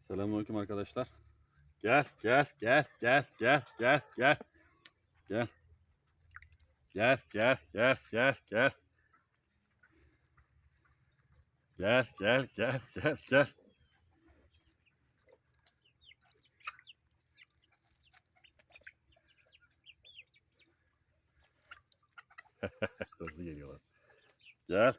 Selamünaleyküm arkadaşlar. Gel, gel, gel, gel, gel, gel, gel. Gel. Gel, gel, gel, gel, gel. Gel, gel, gel, gel, gel. Hızlı geliyorlar. Gel.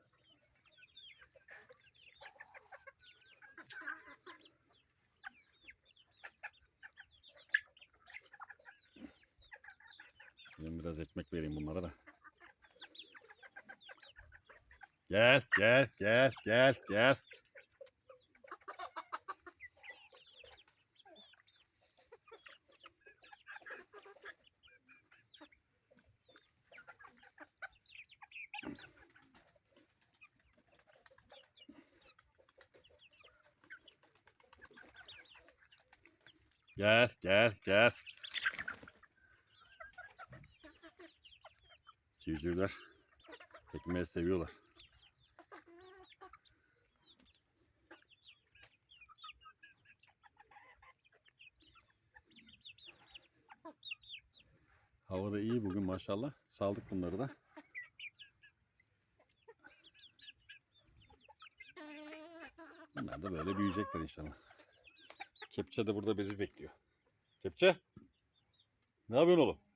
Biraz ekmek vereyim bunlara da. Gel, gel, gel, gel, gel. Gel, gel, gel. Civcivler ekmeği seviyorlar. Hava da iyi bugün maşallah. Saldık bunları da. Bunlar da böyle büyüyecekler inşallah. Kepçe de burada bizi bekliyor. Kepçe. Ne yapıyorsun oğlum?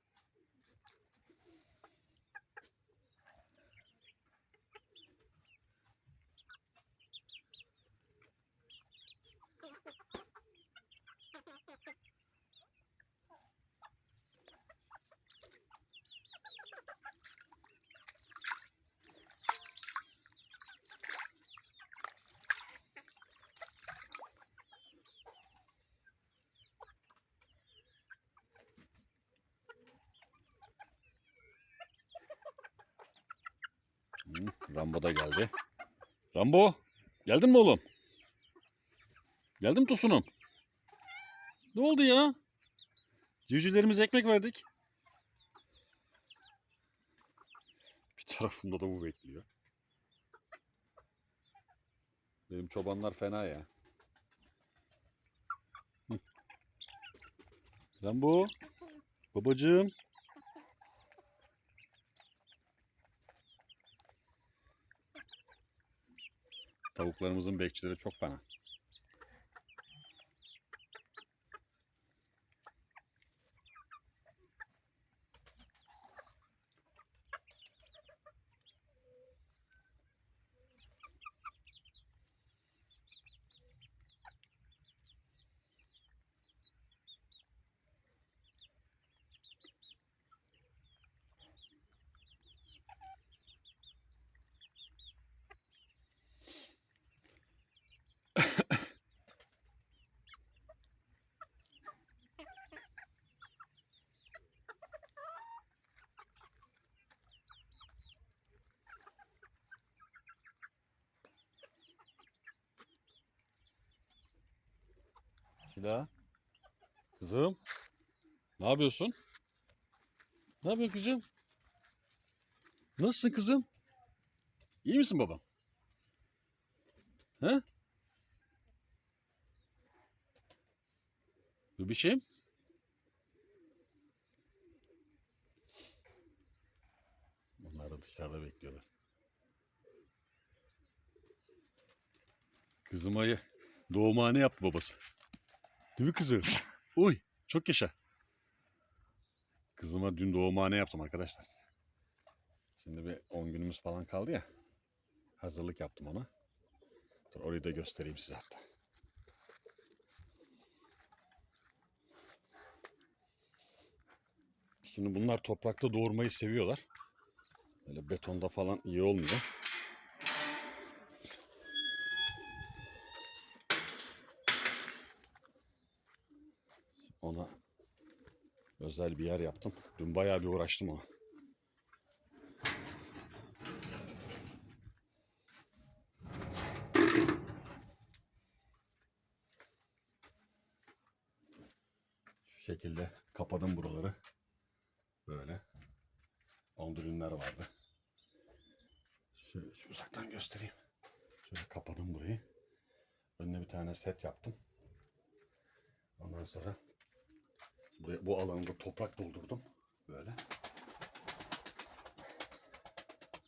Rambo da geldi. Rambo, geldin mi oğlum? Geldin mi Tosunum? Ne oldu ya? Civcivlerimize ekmek verdik. Bir tarafında da bu bekliyor. Benim çobanlar fena ya. Rambo, babacığım. Tavuklarımızın bekçileri çok fena. Şila. Kızım. Ne yapıyorsun? Ne yapıyorsun kızım? Nasılsın kızım? İyi misin babam? He? Bebişim? Onlar da dışarıda bekliyorlar. Kızıma ye- doğumhane yaptı babası. Değil mi kızım? Uy çok yaşa. Kızıma dün doğumhane yaptım arkadaşlar. Şimdi bir 10 günümüz falan kaldı ya. Hazırlık yaptım ona. Dur orayı da göstereyim size hatta. Şimdi bunlar toprakta doğurmayı seviyorlar. Böyle betonda falan iyi olmuyor. Ona özel bir yer yaptım. Dün bayağı bir uğraştım ona. Şu şekilde kapadım buraları. Böyle. Ondülünler vardı. Şöyle şu uzaktan göstereyim. Şöyle kapadım burayı. Önüne bir tane set yaptım. Ondan sonra bu, bu alanı da toprak doldurdum. Böyle.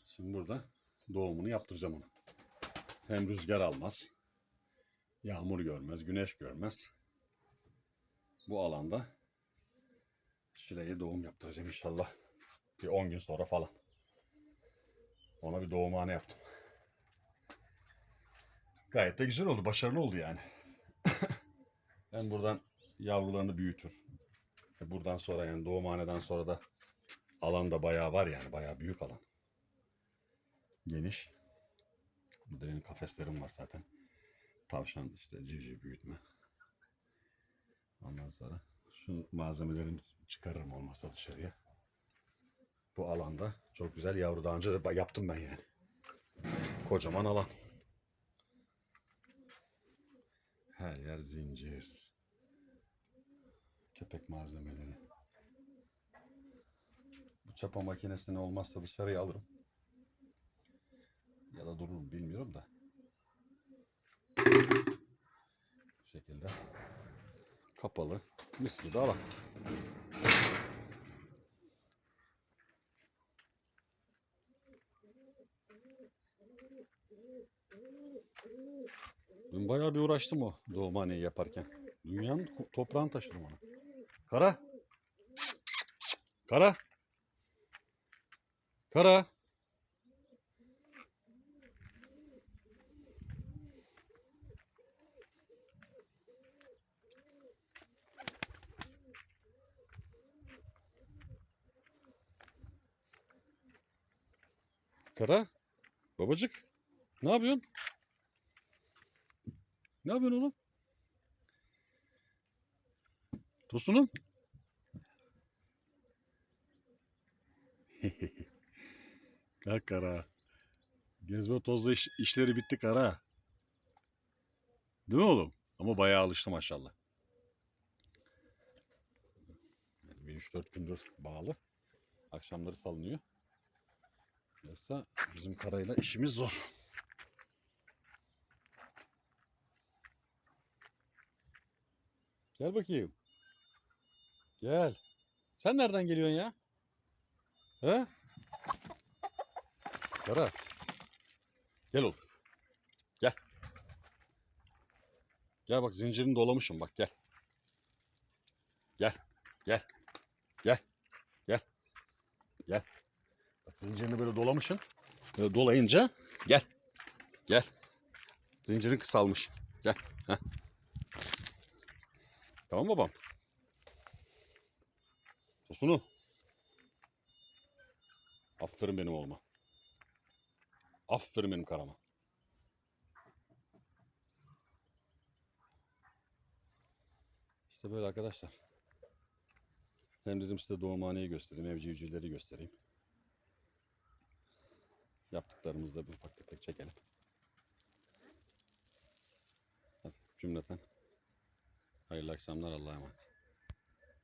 Şimdi burada doğumunu yaptıracağım onu. Hem rüzgar almaz. Yağmur görmez, güneş görmez. Bu alanda Şile'ye doğum yaptıracağım inşallah. Bir 10 gün sonra falan. Ona bir doğumhane yaptım. Gayet de güzel oldu. Başarılı oldu yani. Hem buradan yavrularını büyütür. Buradan sonra yani doğumhaneden sonra da alan da bayağı var yani. Bayağı büyük alan. Geniş. Burada benim kafeslerim var zaten. Tavşan işte civciv büyütme. Ondan sonra şu malzemelerini çıkarırım olmazsa dışarıya. Bu alanda çok güzel yavru daha önce de yaptım ben yani. Kocaman alan. Her yer zincir. Köpek malzemeleri. Bu çapa makinesini olmazsa dışarıya alırım. Ya da dururum bilmiyorum da. Bu şekilde. Kapalı. Mis gibi alan. Dün bayağı bir uğraştım o doğumhaneyi yaparken. Dünyanın toprağını taşıdım onu. Kara. Kara. Kara. Kara. Babacık. Ne yapıyorsun? Ne yapıyorsun oğlum? Tosunum. Kalk kara. Gezme tozla iş- işleri bitti kara. Değil mi oğlum? Ama bayağı alıştı maşallah. Yani bir üç dört gündür bağlı. Akşamları salınıyor. Yoksa bizim karayla işimiz zor. Gel bakayım. Gel. Sen nereden geliyorsun ya? He? Kara. Gel oğlum. Gel. Gel bak zincirini dolamışım bak gel. Gel. Gel. Gel. Gel. Gel. Bak zincirini böyle dolamışsın. Böyle dolayınca gel. Gel. Zincirin kısalmış. Gel. Heh. Tamam babam. Tosunu. Aferin benim oğluma. Aferin benim karama. İşte böyle arkadaşlar. Hem dedim size doğumhaneyi göstereyim, evcivcivleri göstereyim. Yaptıklarımızı da bir ufak tefek çekelim. Cümleten. Hayırlı akşamlar Allah'a emanet.